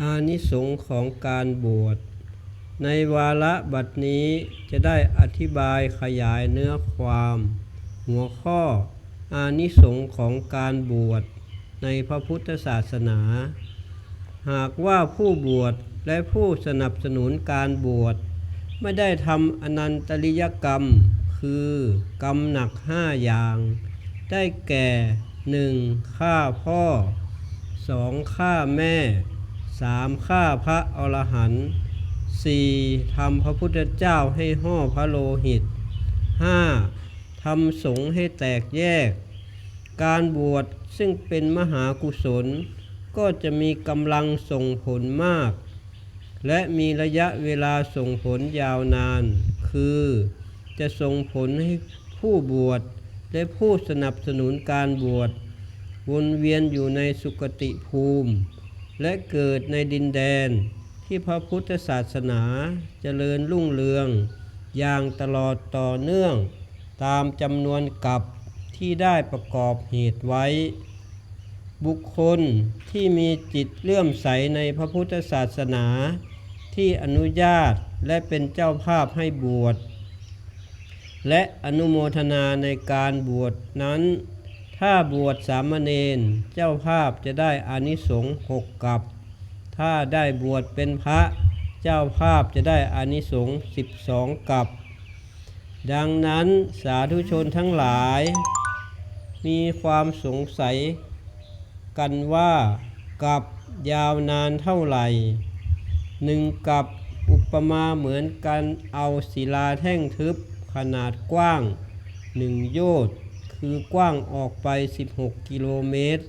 อานิสงส์ของการบวช ในวาระบัดนี้จะได้อธิบายขยายเนื้อความ หัวข้อ อานิสงส์ของการบวช ในพระพุทธศาสนา หากว่าผู้บวชและผู้สนับสนุนการบวช ไม่ได้ทำอนันตริยกรรม คือกรรมหนักห้าอย่าง ได้แก่ 1. ฆ่าพ่อ 2. ฆ่าแม่ 3. ฆ่าพระอรหันต์ 4. ทำพระพุทธเจ้าให้ห่อพระโลหิต 5. ทำสงฆ์ให้แตกแยก การบวชซึ่งเป็นมหากุศล ก็จะมีกำลังส่งผลมาก และมีระยะเวลาส่งผลยาวนาน คือจะส่งผลให้ผู้บวชและผู้สนับสนุนการบวชวนเวียนอยู่ในสุคติภูมิ และเกิดในดินแดนที่พระพุทธศาสนาเจริญรุ่งเรือง อย่างตลอดต่อเนื่อง ตามจำนวนกับที่ได้ประกอบเหตุไว้ บุคคลที่มีจิตเลื่อมใสในพระพุทธศาสนา ที่อนุญาตและเป็นเจ้าภาพให้บวช และอนุโมทนาในการบวชนั้น ถ้าบวชสามเณรเจ้าภาพจะได้อานิสงส์หกกับ ถ้าได้บวชเป็นพระเจ้าภาพจะได้อานิสงส์สิบสองกับ ดังนั้นสาธุชนทั้งหลาย มีความสงสัยกันว่ากับยาวนานเท่าไหร่หนึ่งกับอุปมาเหมือนกันเอาศิลาแท่งทึบขนาดกว้างหนึ่งโยชน์ คือกว้างออกไป 16 กิโลเมตร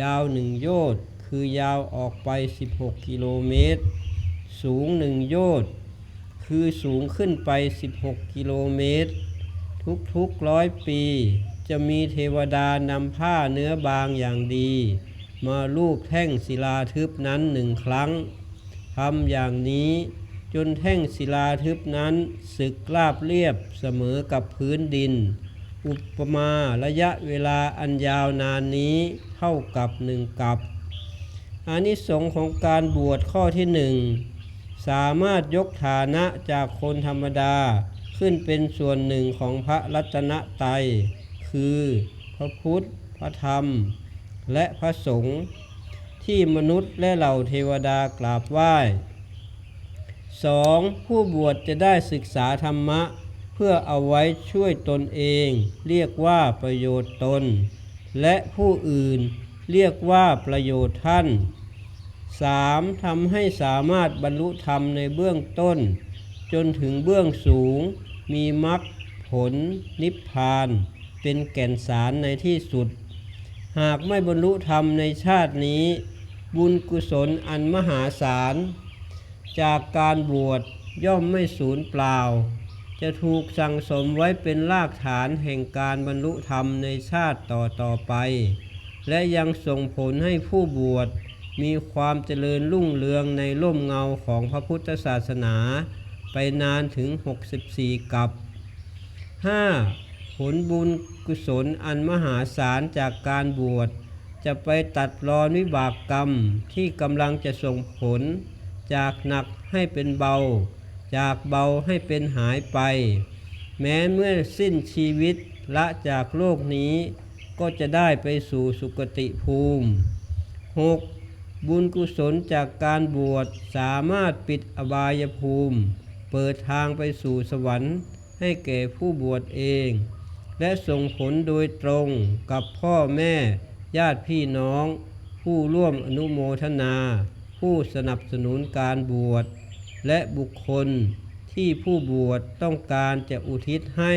ยาวหนึ่งโยชน์คือยาวออกไป 16 กิโลเมตร สูงหนึ่งโยชน์คือสูงขึ้นไป 16 กิโลเมตร ทุกๆร้อยปี จะมีเทวดานำผ้าเนื้อบางอย่างดี มาลูบแท่งศิลาทึบนั้นหนึ่งครั้งทำอย่างนี้จนแท่งศิลาทึบนั้นสึกราบเรียบเสมอกับพื้นดิน อุปมาระยะเวลาอันยาวนานนี้เท่ากับหนึ่งกับอานิสงส์ของการบวชข้อที่หนึ่งสามารถยกฐานะจากคนธรรมดาขึ้นเป็นส่วนหนึ่งของพระรัตนตรัยคือพระพุทธ พระธรรม และพระสงฆ์ที่มนุษย์และเหล่าเทวดากราบไหว้ 2. ผู้บวชจะได้ศึกษาธรรมะ พื่อเอาไว้ช่วยตนเอง เรียกว่าประโยชน์ตน และผู้อื่นเรียกว่าประโยชน์ท่าน 3. ทำให้สามารถบรรลุธรรมในเบื้องต้น จนถึงเบื้องสูง มีมรรคผลนิพพาน เป็นแก่นสารในที่สุด หากไม่บรรลุธรรมในชาตินี้ บุญกุศลอันมหาศาล จากการบวชย่อมไม่สูญเปล่า จะถูกสั่งสมไว้เป็นรากฐานแห่งการบรรลุธรรมในชาติต่อต่อไป และยังส่งผลให้ผู้บวชมีความเจริญรุ่งเรืองในร่มเงาของพระพุทธศาสนา ไปนานถึง 64 กับ 5. ผลบุญกุศลอันมหาศาลจากการบวช จะไปตัดรอนวิบากกรรมที่กำลังจะส่งผลจากหนักให้เป็นเบา จากเบาให้เป็นหายไป แม้เมื่อสิ้นชีวิตละจากโลกนี้ก็จะได้ไปสู่สุคติภูมิ 6. บุญกุศลจากการบวชสามารถปิดอบายภูมิ เปิดทางไปสู่สวรรค์ ให้แก่ผู้บวชเอง และส่งผลโดยตรงกับพ่อแม่ ญาติพี่น้อง ผู้ร่วมอนุโมทนา ผู้สนับสนุนการบวช และบุคคลที่ผู้บวชต้องการจะอุทิศให้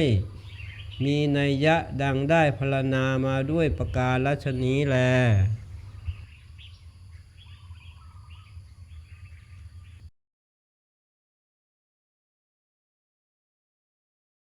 มีนัยยะดังได้พรรณนามาด้วยประการลัชนี้แล